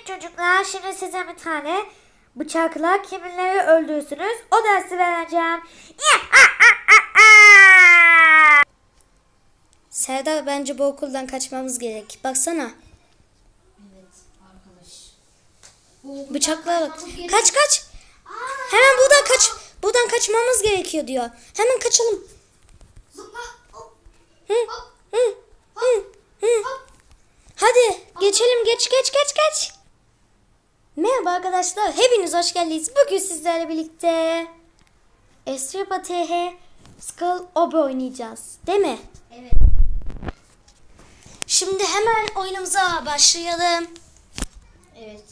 Evet çocuklar şimdi size bir tane bıçakla kiminleri öldürürsünüz o dersi vereceğim. Serdar bence bu okuldan kaçmamız gerek. Baksana. Evet arkadaş. Kaç kaç. Hemen buradan kaç. Buradan kaçmamız gerekiyor diyor. Hemen kaçalım. Zıpla. Hop. Hı, hı, hı, hı. Hadi geçelim geç geç geç geç. Merhaba arkadaşlar. Hepiniz hoş geldiniz. Bugün sizlerle birlikte Esrepa TH Skull Obi oynayacağız. Değil mi? Evet. Şimdi hemen oyunumuza başlayalım. Evet.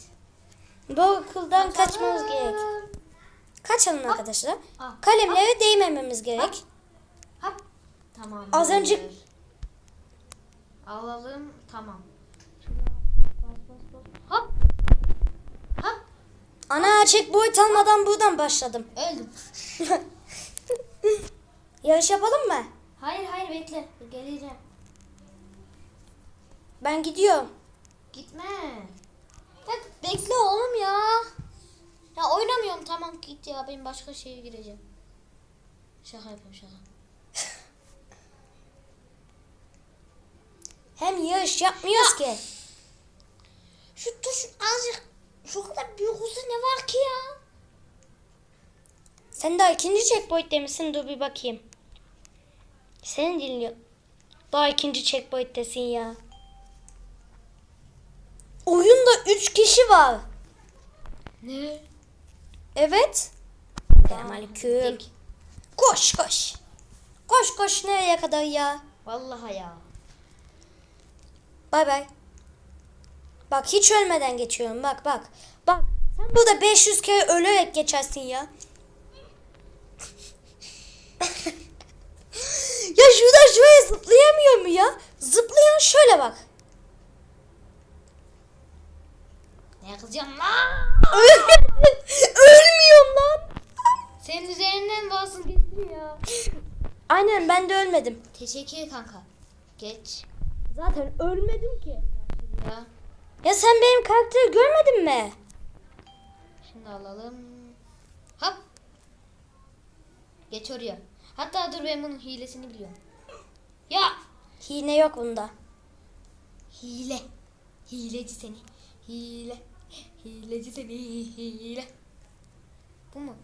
Bu okuldan kaçmamız gerek. Kaçalım arkadaşlar. Ah. Kalemlere değmememiz gerek. Hop. Tamam. Az önce- Alalım. Tamam. Bas bas bas. Hop. Hop. Ana checkpoint almadan buradan başladım. Öldüm. Yarış yapalım mı? Hayır hayır bekle. Geleceğim. Ben gidiyorum. Gitme. Ya bekle oğlum ya. Ya oynamıyorum tamam git ya ben başka şeye gireceğim. Şaka yapıyorum şaka. Hem yarış yapmıyoruz ki. Şu tuş azıcık şu kadar büyük olsa ne var ki ya? Sen daha ikinci checkpoint'te misin? Dur bir bakayım. Seni dinliyor. Daha ikinci checkpoint'tesin ya. Oyunda üç kişi var. Ne? Evet. Selamünaleyküm. Koş koş. Koş koş nereye kadar ya? Vallahi ya. Bay bay. Bak hiç ölmeden geçiyorum. Bak bak. Bak sen burada 500 kere ölerek geçersin ya. ya şuradan şuraya zıplayamıyor mu ya? Zıplayan şöyle bak. Ne kızacaksın lan? Ölmüyorum lan. Senin üzerinden basın geçtim ya. Aynen ben de ölmedim. Teşekkür kanka. Geç. Zaten ölmedim ki. Ya. Ya sen benim karakteri görmedin mi? Şimdi alalım. Hop. Geç oraya. Hatta dur ben bunun hilesini biliyorum. Ya. Hile yok bunda. Hile. Hileci seni. Hile. Hileci seni. Hile. Bu mu?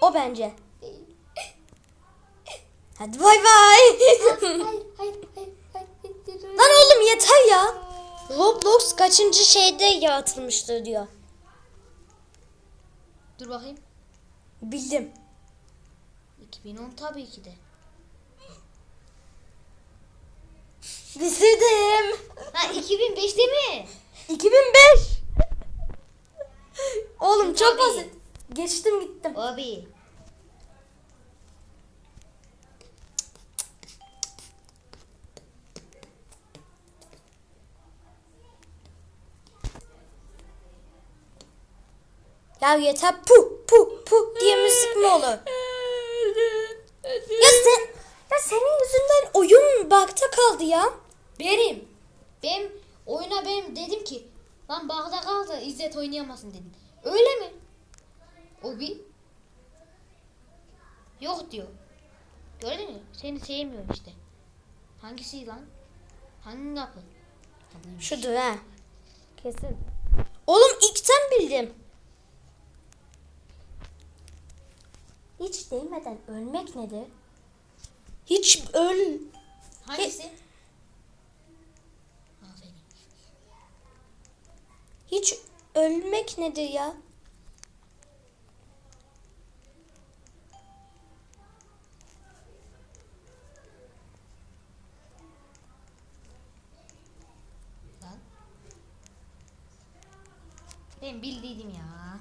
O bence. Hadi bay bay. hayır, hayır, hayır, hayır. Lan oğlum yeter ya. Roblox kaçıncı şeyde yaratılmıştır diyor. Dur bakayım. Bildim. 2010 tabii ki de. Bitirdim. Ha 2005'te mi? 2005. Oğlum çok Tabii. basit. Geçtim gittim. Abi. Ya yeter pu pu pu diye müzik mi olur? Ya sen ya senin yüzünden oyun bakta kaldı ya. Benim. Ben oyuna ben dedim ki lan bağda kaldı İzzet oynayamasın dedim. Öyle mi? O bir yok diyor. Gördün mü? Seni sevmiyorum işte. Hangisi lan? Hangi kapı? Şudur ha. Kesin. Oğlum ilkten bildim. Hiç değmeden ölmek nedir? Hiç öl... Hangisi? Hiç ölmek nedir ya? Lan. Ben bildiydim ya.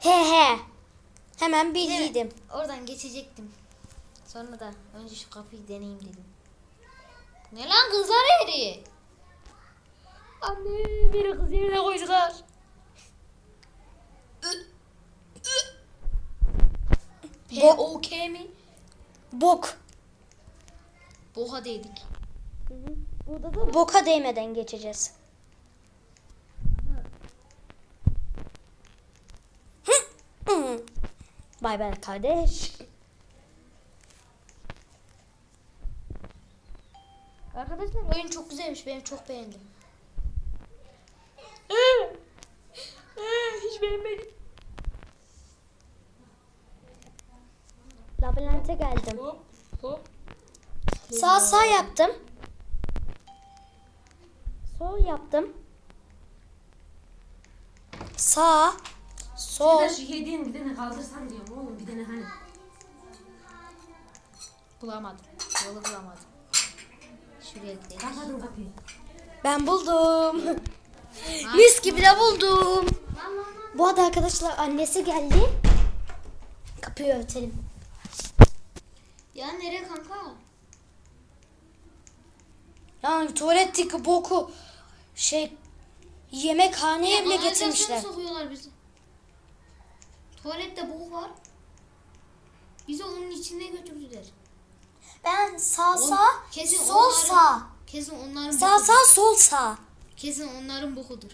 He he. Hemen bildiydim. Oradan geçecektim. Sonra da önce şu kapıyı deneyeyim dedim. Ne lan kızlar eri? Anne biri kız yerine koydular. P O K mi? Bok. Boha değdik. Burada da boka değmeden geçeceğiz. Hı. Bay bay kardeş. Arkadaşlar oyun çok güzelmiş. Ben çok beğendim. Hiç beğenmedim. Labirente geldim. Hop hop. Sağ sağ yaptım. Sol yaptım. Sağ. Sol. Ya şu hediyenin bir tane kaldırsan diyorum oğlum bir tane hani. Bulamadım. Yolu bulamadım. Şuraya gidelim. Kapadın kapıyı. Ben buldum. Mis gibi de buldum. Bu arada arkadaşlar annesi geldi. Kapıyı örtelim. Ya nereye kanka? Yani tuvaletteki boku şey yemekhaneye bile getirmişler. sokuyorlar bizi. Tuvalette bok var. Bizi onun içine götürdüler. Ben sağ sağ, kesin sol onların- sağ. Kesin onların Sağ bokudur. sağ, sol sağ. Kesin onların bokudur.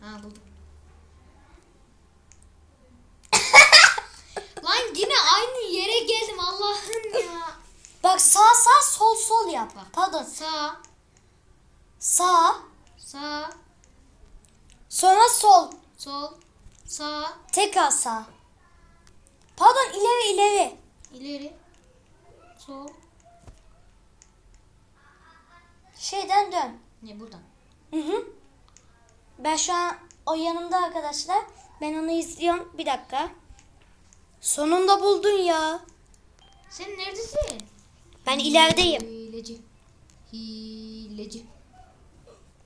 Ha buldum. Lan yine aynı yere geldim Allah'ım ya. Bak sağ sağ, sol sol yap. Bak. Pardon. Sağ, Sağ, sağ, sonra sol. sol, sağ, Tekrar sağ. Pardon ileri ileri. ileri, sol. Şeyden dön. Ne buradan? Hı hı. Ben şu an o yanımda arkadaşlar. Ben onu izliyorum. Bir dakika. Sonunda buldun ya. Sen neredesin? Ben ilerideyim. Hileci. Hileci.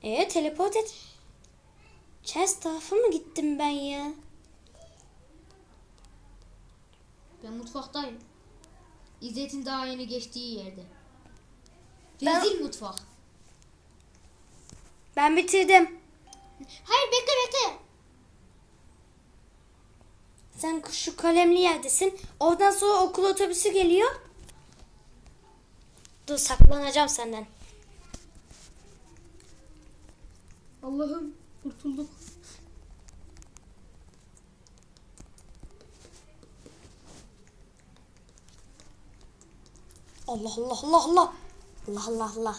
E teleport et. Chest tarafı mı gittim ben ya? Ben mutfaktayım. İzzet'in daha yeni geçtiği yerde. Ben- Rezil mutfak. Ben bitirdim. Hayır bekle bekle. Sen şu kalemli yerdesin. Oradan sonra okul otobüsü geliyor. Dur saklanacağım senden. Allah'ım kurtulduk. Allah Allah Allah Allah. Allah Allah Allah.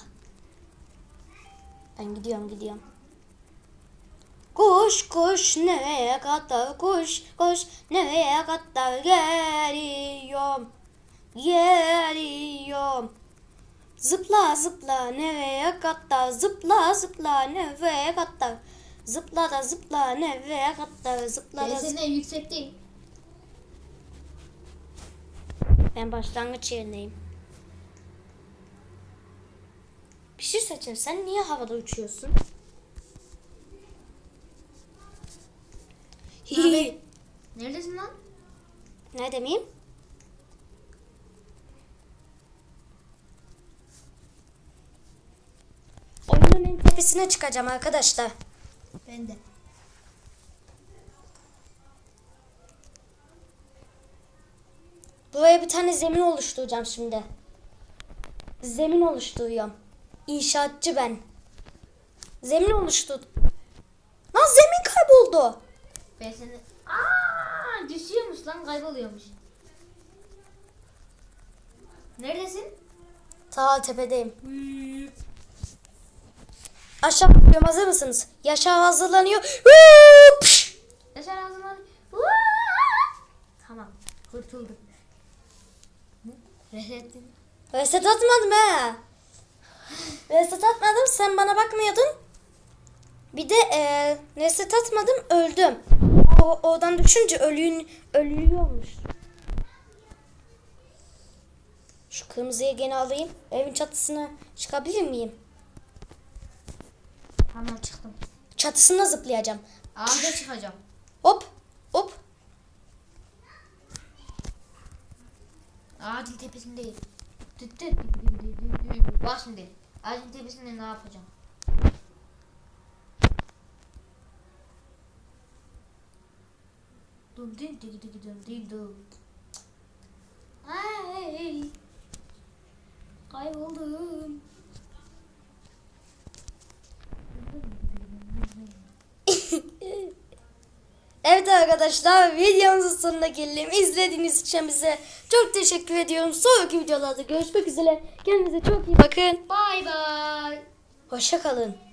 Ben gidiyorum gidiyorum. Kuş kuş nereye kadar kuş kuş nereye kadar geliyorum. Geliyorum. Zıpla zıpla nereye kadar zıpla zıpla nereye kadar. Zıpla da zıpla nereye kadar zıpla Ben da zıpla. senden yüksekteyim. Ben başlangıç yerindeyim. Bir şey söyleyeceğim. Sen niye havada uçuyorsun? Abi. Neredesin lan? Nerede miyim? Oyunun en tepesine çıkacağım arkadaşlar. Ben de. Buraya bir tane zemin oluşturacağım şimdi. Zemin oluşturuyorum. İnşaatçı ben. Zemin oluştur. Lan zemin kayboldu. Ben seni... Aa, düşüyormuş lan kayboluyormuş. Neredesin? Ta tepedeyim. Aşağı bakıyorum hazır mısınız? Yaşar hazırlanıyor. Yaşar ağzından... Tamam. Kurtulduk. Resettin. Reset atmadım he. Reset atmadım sen bana bakmıyordun. Bir de e, reset atmadım öldüm. O, oradan düşünce ölüyün, ölüyormuş. Şu kırmızıyı gene alayım. Evin çatısına çıkabilir miyim? Tamam çıktım. Çatısına zıplayacağım. Ağaca çıkacağım. Hop hop. Ağacın tepesindeyim. Bak şimdi. Ağacın tepesinde ne yapacağım? Dum dum dum dum dum dum dum. Ay. Kayboldum. Evet arkadaşlar videomuzun sonuna geldim. İzlediğiniz için bize çok teşekkür ediyorum. Sonraki videolarda görüşmek üzere. Kendinize çok iyi bakın. Bay bay. Hoşça kalın.